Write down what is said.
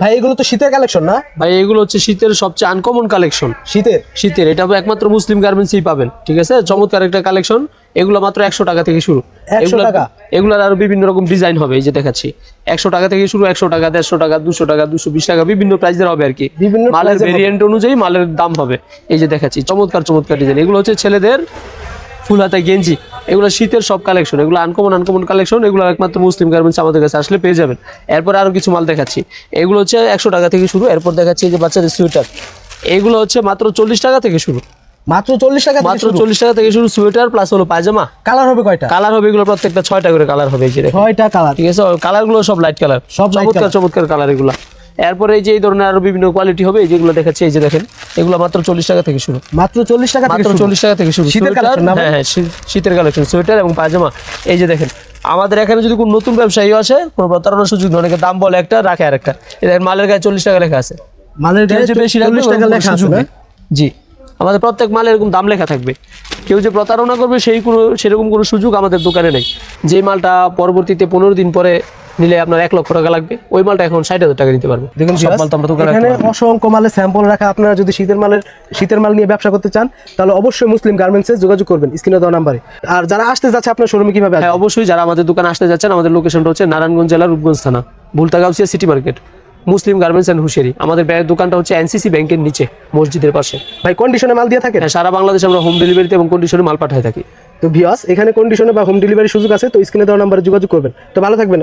ভাই এগুলো তো শীতের কালেকশন না? ভাই এগুলো হচ্ছে শীতের সবচেয়ে আনকমন কালেকশন শীতের? শীতের। এটা একমাত্র মুসলিম গার্মেন্টসই পাবেন ঠিক আছে? চমৎকার একটা কালেকশন এগুলো মাত্র একশো টাকা থেকে শুরু। 100 এগুলো- টাকা? এগুলোর আরও বিভিন্ন রকম ডিজাইন হবে এই যে দেখাচ্ছি। একশো টাকা থেকে শুরু একশো টাকা দেড়শো টাকা দুশো টাকা দুশো বিশ টাকা বিভিন্ন প্রাইসের হবে আর কি। মালের ভেরিয়েন্ট অনুযায়ী মালের দাম হবে। এই যে দেখাচ্ছি চমৎকার চমৎকার ডিজাইন এগুলো হচ্ছে ছেলেদের ফুল হাতা গেঞ্জি এগুলো শীতের সব কালেকশন এগুলো আনকমন আনকমন কালেকশন এগুলো একমাত্র মুসলিম গার্মেন্টস আমাদের কাছে আসলে পেয়ে যাবেন। এরপর আরও কিছু মাল দেখাচ্ছি। এগুলো হচ্ছে একশো টাকা থেকে শুরু এরপর দেখাচ্ছি যে বাচ্চাদের সোয়েটার এগুলো হচ্ছে মাত্র চল্লিশ টাকা থেকে শুরু। মাত্র চল্লিশ টাকা মাত্র চল্লিশ টাকা থেকে শুরু সোয়েটার প্লাস হলো পায়জামা। কালার হবে কয়টা? কালার হবে এগুলো প্রত্যেকটা ছয়টা করে কালার হবে। ছয়টা কালার ঠিক আছে কালারগুলো সব লাইট কালার সব চমৎকার চমৎকার কালার এগুলো। এরপরে এই যে এই ধরনের আরও বিভিন্ন কোয়ালিটি হবে যেগুলো দেখাচ্ছি এই যে দেখেন এগুলো মাত্র চল্লিশ টাকা থেকে শুরু। মাত্র চল্লিশ টাকা মাত্র চল্লিশ টাকা থেকে শুরু। শীতের সোয়েটার, collection না ভাই? হ্যাঁ হ্যাঁ শীতের কালেকশন সোয়েটার এবং পায়জামা। এই যে দেখেন আমাদের এখানে যদি কোনো নতুন ব্যবসায়ী আসে কোনো প্রতারণার সুযোগ অনেকে দাম বলে একটা রাখে আর একটা দেখেন মালের গায়ে চল্লিশ টাকা লেখা আছে। মালের গায়ে যে বেশি টাকা লেখা আছে জি। আমাদের প্রত্যেক মালে এরকম দাম লেখা থাকবে। কেউ যে প্রতারণা করবে সেই কোনো সেরকম কোনো সুযোগ আমাদের দোকানে নেই। যে মালটা পরবর্তীতে পনেরো দিন পরে নিলে আপনার এক লক্ষ টাকা লাগবে। ওই মালটা এখন ষাট হাজার টাকা নিতে পারবে। দেখুন সব মাল তো আমরা দোকানে এখানে। অসংখ্য মালের স্যাম্পল রাখা। আপনারা যদি শীতের মালের শীতের মাল নিয়ে ব্যবসা করতে চান তাহলে অবশ্যই মুসলিম গার্মেন্টসে যোগাযোগ করবেন স্ক্রিনে দেওয়া নাম্বারে। আর যারা আসতে যাচ্ছে আপনার শোরুমে কীভাবে হ্যাঁ অবশ্যই যারা আমাদের দোকানে আসতে যাচ্ছেন আমাদের লোকেশনটা হচ্ছে নারায়ণগঞ্জ জেলার রূপগঞ্জ থানা Bhultagausia city market Muslim garments and হুশিয়ারি আমাদের দোকানটা হচ্ছে এনসিসি ব্যাংকের নিচে মসজিদের পাশে। ভাই কন্ডিশনে মাল দিয়ে থাকে হ্যাঁ সারা বাংলাদেশে আমরা হোম ডেলিভারিতে এবং কন্ডিশনে মাল পাঠাই থাকি। তো ভিওয়াস এখানে কন্ডিশনে বা হোম ডেলিভারি সুযোগ আছে তো স্ক্রিনে দেওয়া নাম্বারে যোগাযোগ করবেন। তো ভালো থাকবেন।